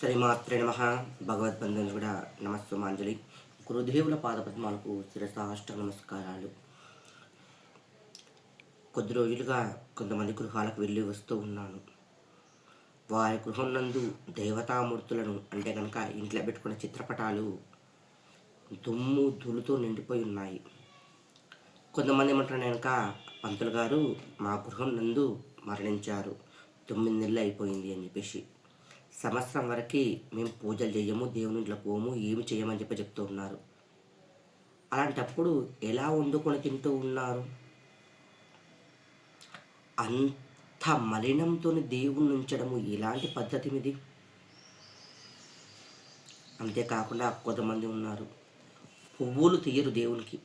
శ్రీమాత్రే నమ భగవద్బంధువులు కూడా నమస్సుమాంజలి. గురుదేవుల పాదపద్మాలకు శిరసాష్ట నమస్కారాలు కొద్ది రోజులుగా కొంతమంది గృహాలకు వెళ్ళి వస్తూ ఉన్నాను. వారి గృహం నందు దేవతామూర్తులను అంటే కనుక ఇంట్లో పెట్టుకున్న చిత్రపటాలు దుమ్ము దులుతో నిండిపోయి ఉన్నాయి. కొంతమంది ఏమంటారు కనుక పంతులు గారు మా గృహం నందు మరణించారు. తొమ్మిది నెలలు అయిపోయింది అని చెప్పేసి. సంవత్సరం వరకు మేము పూజలు చేయము దేవుని ఇంట్లో పోము ఏమి చేయమని చెప్పి చెప్తూ ఉన్నారు. అలాంటప్పుడు ఎలా వండుకొని తింటూ ఉన్నారు? అంత మలినంతో దేవుణ్ణి ఉంచడము ఎలాంటి పద్ధతి ఇది అంతేకాకుండా కొంతమంది ఉన్నారు పువ్వులు తీయరు దేవునికి.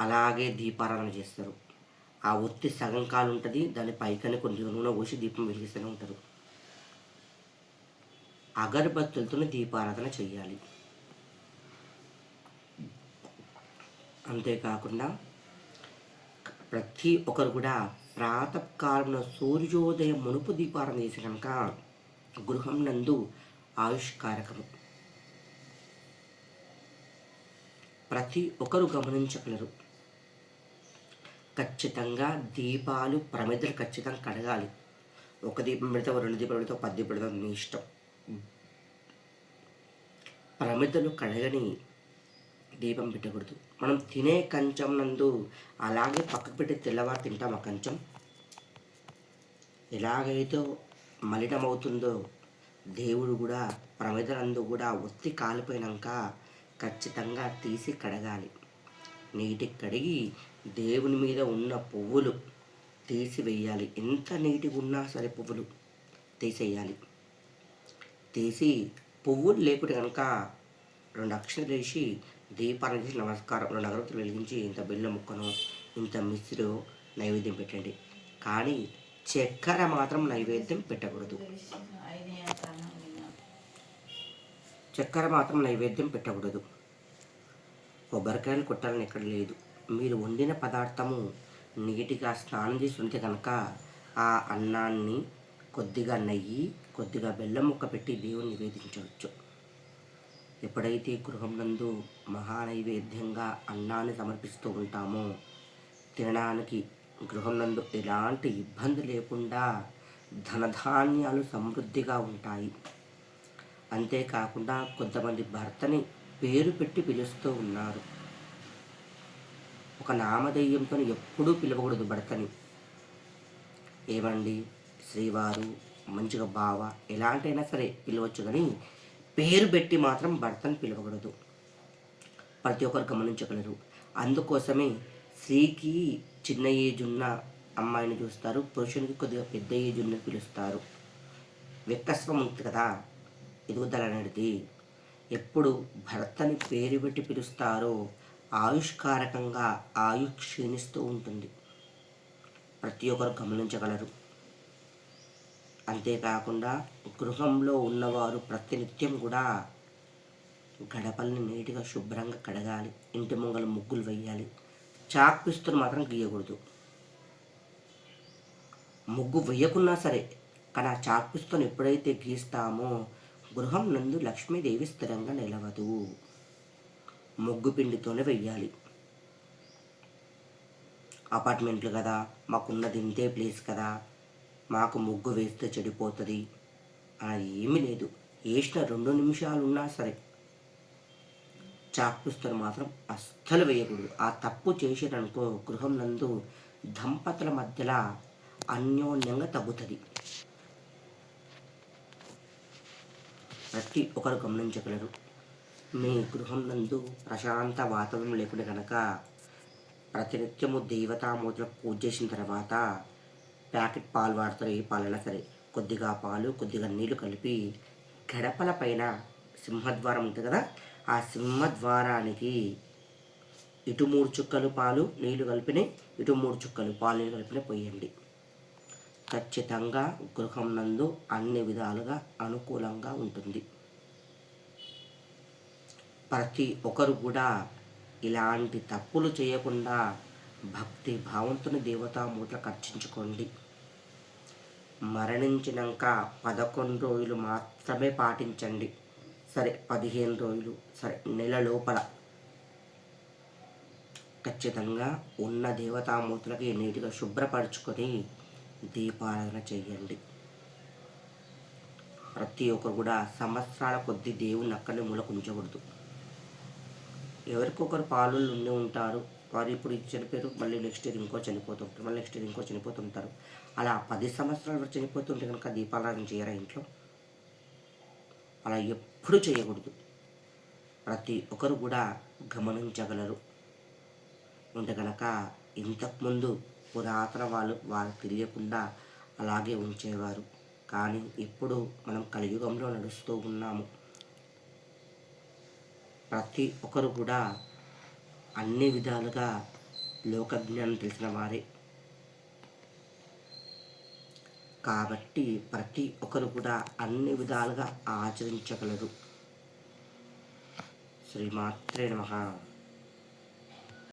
అలాగే దీపారాధన చేస్తారు. ఆ ఒత్తి సగం కాలు ఉంటుంది దాని పైకనే కొంచెం నూనె పోసి దీపం వెలిగిస్తూనే ఉంటారు. అగరబత్తులతోనే దీపారాధన చేయాలి అంతేకాకుండా ప్రతి ఒక్కరు కూడా ప్రాతకాలంలో సూర్యోదయం మునుపు దీపారాధన చేసినాక గృహం నందు ఆయుష్కారకము ప్రతి ఒక్కరు గమనించగలరు. ఖచ్చితంగా దీపాలు ప్రమిదలు ఖచ్చితంగా కడగాలి. ఒక దీపం పెడతావు రెండు దీపాలు పెడతావు ఒక పది దీపాలు పెడితే మీ ఇష్టం. ప్రమిదలు కడగని దీపం పెట్టకూడదు. మనం తినే కంచం నందు అలాగే పక్కకు పెట్టి తెల్లవారు తింటాం ఆ కంచం. ఎలాగైతే మలినమవుతుందో దేవుడు కూడా ప్రమిదలందు కూడా ఒత్తి కాలిపోయినాక ఖచ్చితంగా తీసి కడగాలి. నీటికి కడిగి దేవుని మీద ఉన్న పువ్వులు తీసివేయాలి. ఎంత నీటిగా ఉన్నా సరే పువ్వులు తీసేయాలి. తీసి పువ్వులు లేకుంటే కనుక రెండు అక్షరాలు వేసి దీపాన్ని చేసి నమస్కారం రెండు అగరత్తులు వెలిగించి ఇంత బెల్లం ముక్కను ఇంత మిశ్రు నైవేద్యం పెట్టండి. కానీ చక్కెర మాత్రం నైవేద్యం పెట్టకూడదు. చక్కెర మాత్రం నైవేద్యం పెట్టకూడదు. కొబ్బరికాయలు కొట్టాలని ఎక్కడ లేదు. మీరు వండిన పదార్థము నీటిగా స్నానం చేసి ఉంటే కనుక ఆ అన్నాన్ని కొద్దిగా నెయ్యి కొద్దిగా బెల్లం ముక్క పెట్టి దేవుని నివేదించవచ్చు. ఎప్పుడైతే గృహం నందు మహానైవేద్యంగా అన్నాన్ని సమర్పిస్తూ ఉంటామో తినడానికి గృహం నందు ఎలాంటి ఇబ్బంది లేకుండా ధనధాన్యాలు సమృద్ధిగా ఉంటాయి. అంతేకాకుండా కొంతమంది భర్తని పేరు పెట్టి పిలుస్తూ ఉన్నారు. ఒక నామధేయంతో ఎప్పుడూ పిలవకూడదు భర్తని. ఏమండి? శ్రీవారు మంచిగా బావ ఎలాంటైనా సరే పిలవచ్చు కానీ పేరు పెట్టి మాత్రం భర్తను పిలవకూడదు. ప్రతి ఒక్కరు గమనించగలరు. అందుకోసమే స్త్రీకి చిన్న ఏజ్ ఉన్న అమ్మాయిని చూస్తారు పురుషునికి కొద్దిగా పెద్ద ఏజ్ ఉన్న పిలుస్తారు. వ్యక్తస్వం ఉంది కదా? ఎదుగుదల అనేది. ఎప్పుడు భర్తని పేరు పెట్టి పిలుస్తారో ఆయుష్కారకంగా ఆయు క్షీణిస్తూ ఉంటుంది. ప్రతి ఒక్కరు గమనించగలరు. అంతేకాకుండా గృహంలో ఉన్నవారు ప్రతినిత్యం కూడా గడపల్ని నీట్గా శుభ్రంగా కడగాలి. ఇంటి ముంగల ముగ్గులు వేయాలి చాక్ పిస్తులు మాత్రం గీయకూడదు. ముగ్గు వేయకున్నా సరే కానీ ఆ చాక్ పిస్తుని ఎప్పుడైతే గీస్తామో గృహం నందు లక్ష్మీదేవి స్థిరంగా నిలవదు. ముగ్గు పిండితోనే వెయ్యాలి. అపార్ట్మెంట్లు కదా మాకున్నది ఇంతే ప్లేస్ కదా మాకు ముగ్గు వేస్తే చెడిపోతుంది అది ఏమీ లేదు. వేసిన రెండు నిమిషాలు ఉన్నా సరే చాకుస్తులు మాత్రం అస్సలు వేయకూడదు. ఆ తప్పు చేసేదనుకో గృహం నందు దంపతుల మధ్యలో అన్యోన్యంగా తగ్గుతుంది. ప్రతి ఒక్కరు గమనించగలరు. మీ గృహం నందు ప్రశాంత వాతావరణం లేకుండా కనుక ప్రతినిత్యము దేవతామూర్తులకు పూజ చేసిన తర్వాత ప్యాకెట్ పాలు వాడతారు ఏ పాలైనా సరే. కొద్దిగా పాలు కొద్దిగా నీళ్ళు కలిపి గడపల పైన సింహద్వారం ఉంటుంది కదా ఆ సింహద్వారానికి ఇటు మూడు చుక్కలు పాలు నీళ్ళు కలిపినాయి ఇటు మూడు చుక్కలు పాలు నీళ్ళు కలిపిన పోయండి. ఖచ్చితంగా గృహం నందు అన్ని విధాలుగా అనుకూలంగా ఉంటుంది. ప్రతి ఒక్కరు కూడా ఇలాంటి తప్పులు చేయకుండా భక్తి భావంతుని దేవతామూర్తులకు అర్చించుకోండి మరణించినాక పదకొండు రోజులు మాత్రమే పాటించండి. సరే పదిహేను రోజులు సరే నెల లోపల. ఖచ్చితంగా ఉన్న దేవతామూర్తులకి నీటిగా శుభ్రపరచుకొని దీపారాధన చేయండి. ప్రతి ఒక్కరు కూడా సంవత్సరాల కొద్దీ దేవుని అక్కడిని మూలకుంచకూడదు. ఎవరికొకరు పాలు ఉండి ఉంటారు. వారు ఇప్పుడు ఇది చనిపోయారు మళ్ళీ నెక్స్ట్ ఇయర్ ఇంకో చనిపోతుంటారు మళ్ళీ నెక్స్ట్ ఇయర్ ఇంకో చనిపోతుంటారు అలా పది సంవత్సరాలు వరకు చనిపోతుంటే కనుక దీపారాధన చేయరా ఇంట్లో? అలా ఎప్పుడు చేయకూడదు. ప్రతి ఒక్కరు కూడా గమనించగలరు. ఉంటే కనుక ఇంతకుముందు పురాతన వాళ్ళు వాళ్ళకి తెలియకుండా అలాగే ఉంచేవారు. కానీ ఇప్పుడు మనం కలియుగంలో నడుస్తూ ఉన్నాము. ప్రతి ఒక్కరు కూడా అన్ని విధాలుగా లోకజ్ఞానం తెలిసిన వారే. కాబట్టి ప్రతి ఒక్కరు కూడా అన్ని విధాలుగా ఆచరించగలరు. శ్రీమాత్రే నమః.